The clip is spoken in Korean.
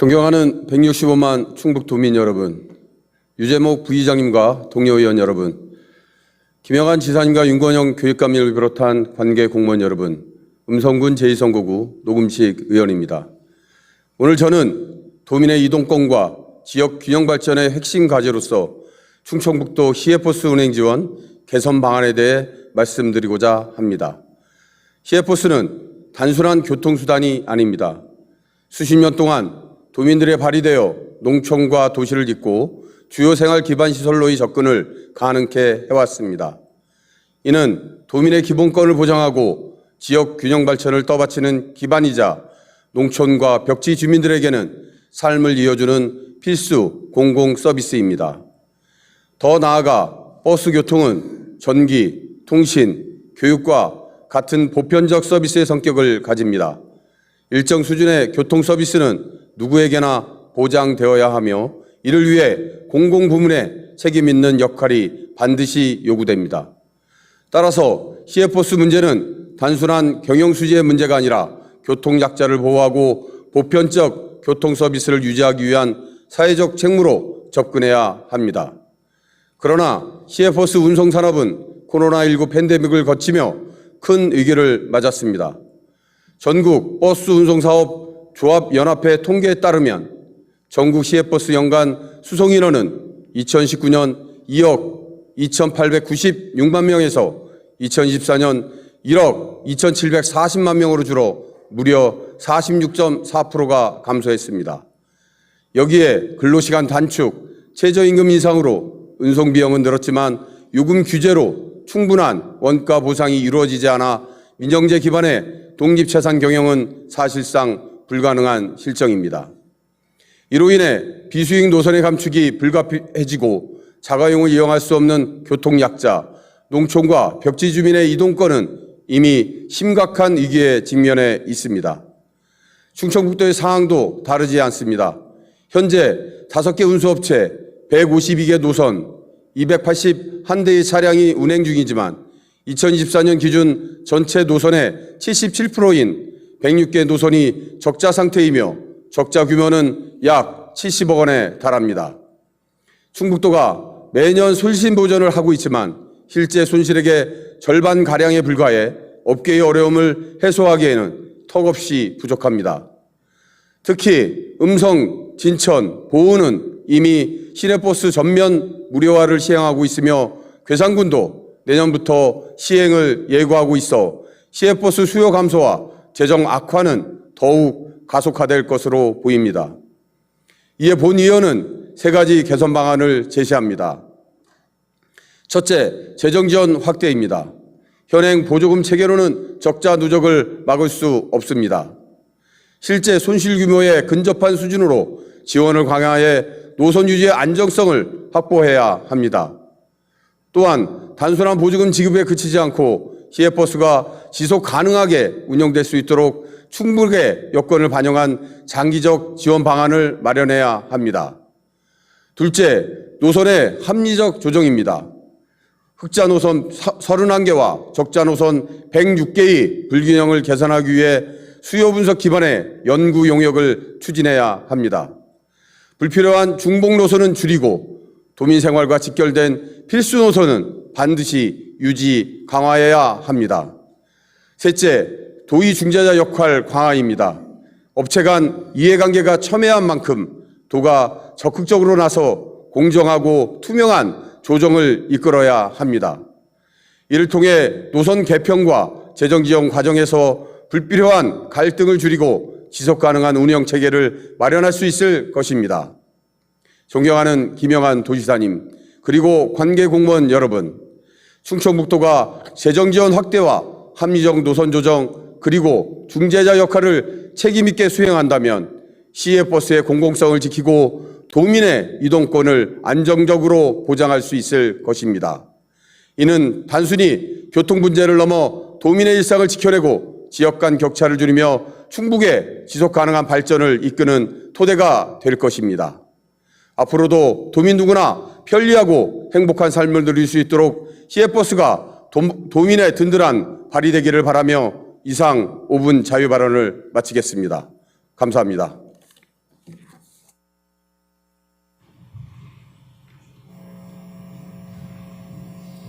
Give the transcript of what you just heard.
존경하는 165만 충북 도민 여러분, 유재목 부의장님과 동료 의원 여러분, 김영환 지사님과 윤건영 교육감을 비롯한 관계 공무원 여러분, 음성군 제2선거구 노금식 의원입니다. 오늘 저는 도민의 이동권과 지역 균형 발전의 핵심 과제로서 충청북도 시외버스 운행 지원 개선 방안에 대해 말씀드리고자 합니다. 시외버스는 단순한 교통수단이 아닙니다. 수십 년 동안 도민들의 발이 되어 농촌과 도시를 잇고 주요 생활 기반 시설로의 접근을 가능케 해왔습니다. 이는 도민의 기본권을 보장하고 지역 균형 발전을 떠받치는 기반이자 농촌과 벽지 주민들에게는 삶을 이어주는 필수 공공 서비스입니다. 더 나아가 버스 교통은 전기, 통신, 교육과 같은 보편적 서비스의 성격을 가집니다. 일정 수준의 교통 서비스는 누구에게나 보장되어야 하며 이를 위해 공공부문의 책임 있는 역할이 반드시 요구됩니다. 따라서 시외버스 문제는 단순한 경영 수지의 문제가 아니라 교통 약자를 보호하고 보편적 교통 서비스를 유지하기 위한 사회적 책무로 접근해야 합니다. 그러나 시외버스 운송 산업은 코로나19 팬데믹을 거치며 큰 위기를 맞았습니다. 전국 버스 운송 사업 조합연합회 통계에 따르면 전국 시외버스 연간 수송 인원은 2019년 2억 2,896만 명에서 2024년 1억 2,740만 명으로 줄어 무려 46.4%가 감소했습니다. 여기에 근로시간 단축, 최저임금 인상으로 운송비용은 늘었지만 요금 규제로 충분한 원가 보상이 이루어지지 않아 민영제 기반의 독립채산 경영은 사실상 불가능한 실정입니다. 이로 인해 비수익 노선의 감축이 불가피해지고 자가용을 이용할 수 없는 교통약자, 농촌과 벽지 주민의 이동권은 이미 심각한 위기에 직면해 있습니다. 충청북도의 상황도 다르지 않습니다. 현재 5개 운수업체, 152개 노선, 281대의 차량이 운행 중이지만 2024년 기준 전체 노선의 77%인 106개 노선이 적자 상태이며 적자 규모는 약 70억 원에 달합니다. 충북도가 매년 손실 보전을 하고 있지만 실제 손실액의 절반 가량에 불과해 업계의 어려움을 해소하기에는 턱없이 부족합니다. 특히 음성, 진천, 보은은 이미 시내버스 전면 무료화를 시행하고 있으며 괴산군도 내년부터 시행을 예고하고 있어 시외버스 수요 감소와 재정 악화는 더욱 가속화될 것으로 보입니다. 이에 본 의원은 세 가지 개선 방안을 제시합니다. 첫째, 재정 지원 확대입니다. 현행 보조금 체계로는 적자 누적을 막을 수 없습니다. 실제 손실 규모에 근접한 수준으로 지원을 강화해 노선 유지의 안정성을 확보해야 합니다. 또한 단순한 보조금 지급에 그치지 않고 시외버스가 지속 가능하게 운영될 수 있도록 충분하게 여건을 반영한 장기적 지원 방안을 마련해야 합니다. 둘째, 노선의 합리적 조정입니다. 흑자 노선 31개와 적자 노선 106개의 불균형을 개선하기 위해 수요 분석 기반의 연구 용역을 추진해야 합니다. 불필요한 중복 노선은 줄이고 도민 생활과 직결된 필수 노선은 반드시 유지 강화해야 합니다. 셋째, 도의 중재자 역할 강화입니다. 업체 간 이해관계가 첨예한 만큼 도가 적극적으로 나서 공정하고 투명한 조정을 이끌어야 합니다. 이를 통해 노선 개편과 재정 지원 과정에서 불필요한 갈등을 줄이고 지속 가능한 운영 체계를 마련할 수 있을 것입니다. 존경하는 김영한 도지사님, 그리고 관계 공무원 여러분, 충청북도가 재정 지원 확대와 합리적 노선 조정 그리고 중재자 역할을 책임있게 수행한다면 시외버스의 공공성을 지키고 도민의 이동권을 안정적으로 보장할 수 있을 것입니다. 이는 단순히 교통 문제를 넘어 도민의 일상을 지켜내고 지역 간 격차를 줄이며 충북의 지속 가능한 발전을 이끄는 토대가 될 것입니다. 앞으로도 도민 누구나 편리하고 행복한 삶을 누릴 수 있도록 시외버스가 도, 민의 든든한 발이 되기를 바라며 이상 5분 자유 발언을 마치겠습니다. 감사합니다.